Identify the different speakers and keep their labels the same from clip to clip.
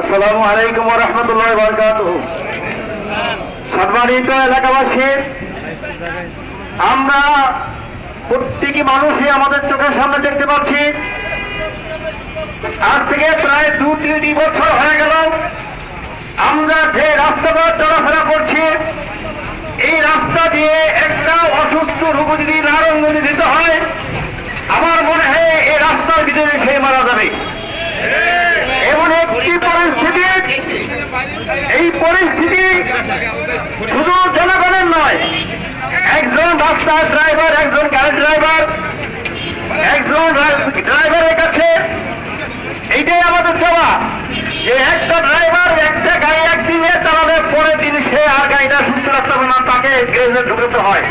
Speaker 1: আসসালামু আলাইকুম রহমতুল্লাহ বরকাত সম্মানিত এলাকাবাসী, আমরা প্রত্যেকই মানুষই আমাদের চোখের সামনে দেখতে পাচ্ছি। আজ থেকে প্রায় দু তিনটি বছর হয়ে গেল আমরা যে রাস্তাটা চলাফেরা করছি, এই রাস্তা দিয়ে একটা অসুস্থ রোগ যদি নারঙ্গ দিতে হয় আমার মনে হয় এই রাস্তার ভিতরে সে মারা যাবে এমন একটি পরিস্থিতি এই পরিস্থিতি শুধু জনগণের নয়। একজন রাস্তার ড্রাইভার একজন গাড়ি ড্রাইভার একজন ড্রাইভারের কাছে এইটাই আমাদের চাওয়া, যে একটা ড্রাইভার একটা গাড়ি একদিনে চালাবে, পরের দিন সে আর গাড়িটা সুস্থ রাস্তা তাকে গ্রেজে ঢুকতে হয়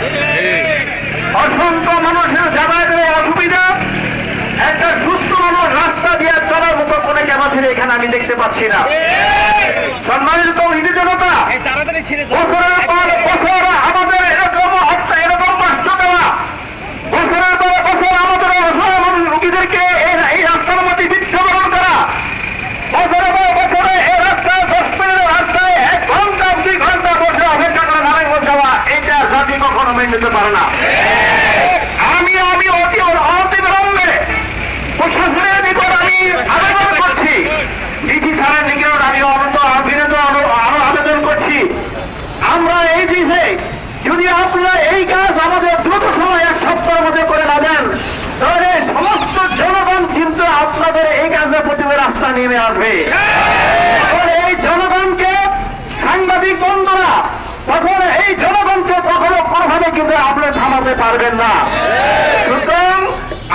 Speaker 1: অসংখ্য মানুষের যাতায়াতের অসুবিধা একটা সুস্থ মানুষ রাস্তা দিয়ে চলার মতো কোনো এখানে আমি দেখতে পাচ্ছি না। সম্মানিত জনতা বছরের পর বছর আমাদের এরকম হত্যা এরকম কষ্ট দেওয়া বছরের পর বছর আমাদের অসহায় মানুষ রুগীদেরকে এই এই রাস্তার মধ্যে মৃত্যুবরণ করা বছরের পর বছরে এই রাস্তায় দশ মিনিটের রাস্তায় এক ঘণ্টা দুই ঘণ্টা বসে অপেক্ষা করে নারায়ণগঞ্জ যাওয়া এইটা জাতি কখনো মেনে নিতে পারে না আমি আমি অতি অতি বিলম্বে প্রশাসনের নিকট আমি আবেদন করছি ডিসি স্যারের নিকট আমি অনত বিনোদ আরও আবেদন করছি আমরা এই দিশে যদি আপনারা এই কাজ আমাদের দ্রুত সময় এক সপ্তাহের মধ্যে করে না দেন তাহলে সমস্ত জনগণ কিন্তু আপনাদের এই কাজের প্রতি রাস্তা নেমে আসবে। এই জনগণকে সাংবাদিক বন্ধুরা, তখন এই জনগণকে কখনো কোনোভাবে কিন্তু আপনি থামাতে পারবেন না সুতরাং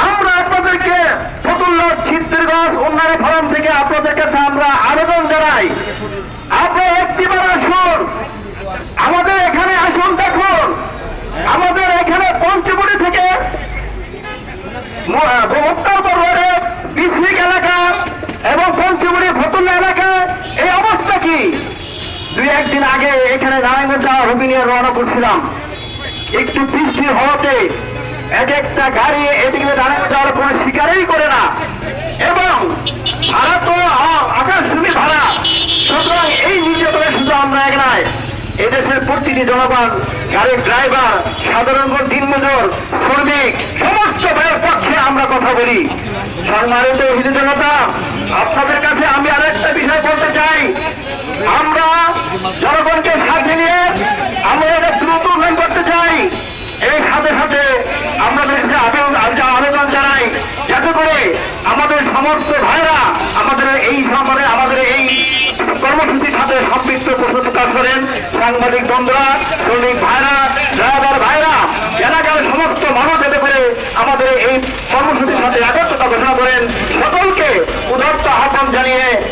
Speaker 1: আমরা আপনাদেরকে ফতুল্লার ছিদ্রের গাছ উন্নয়ন ফোরাম থেকে আপনাদের কাছে আমরা আবেদন জানাই আপনারা একটিবার আসুন আমাদের এখানে আসুন দেখুন আমাদের এখানে পঞ্চমুড়ি থেকে মুক্তারপুর রোডে বিসমিক এলাকা এবং পঞ্চমুড়ি ফতুল্লা এলাকা এই অবস্থা কি দুই আগে এখানে নারায়ণগঞ্জ যাওয়ার রবি নিয়ে রওনা করছিলাম। একটু বৃষ্টি হওয়াতে এক একটা গাড়ি এদিকে নারায়ণগঞ্জ যাওয়ার কোনো শিকারই করে না। এবং ভাড়া তো আ- আকাশভূমি ভাড়া। সুতরাং এই নির্যাতনে শুধু আমরা এক নয় এদেশের প্রতিটি জনগণ, গাড়ির ড্রাইভার, সাধারণ দিনমজুর, শ্রমিক, সমস্ত ভাইয়ের পক্ষে আমরা কথা বলি। সম্মানিত হিন্দু জনতা, আপনাদের কাছে আমি আরেকটা বিষয় বলতে চাই। আমরা জনগণকে সাথে নিয়ে আমরা এটা দ্রুত উন্নয়ন করতে চাই। এর সাথে সাথে আপনাদের কাছে আবেদন জানাই, যাতে করে আমাদের সমস্ত ভাইরা আমাদের এই সম্মানে আমাদের এই কর্মসূচির সাথে সম্পৃক্ত প্রশ্ন প্রকাশ করেন। সাংবাদিক বন্ধুরা, শ্রমিক ভাইরা, ড্রাইভার ভাইরা, এলাকার সমস্ত মানুষ যাতে করে আমাদের এই কর্মসূচির সাথে একত্রতা ঘোষণা করেন। সকলকে উদার্ত আহ্বান জানিয়ে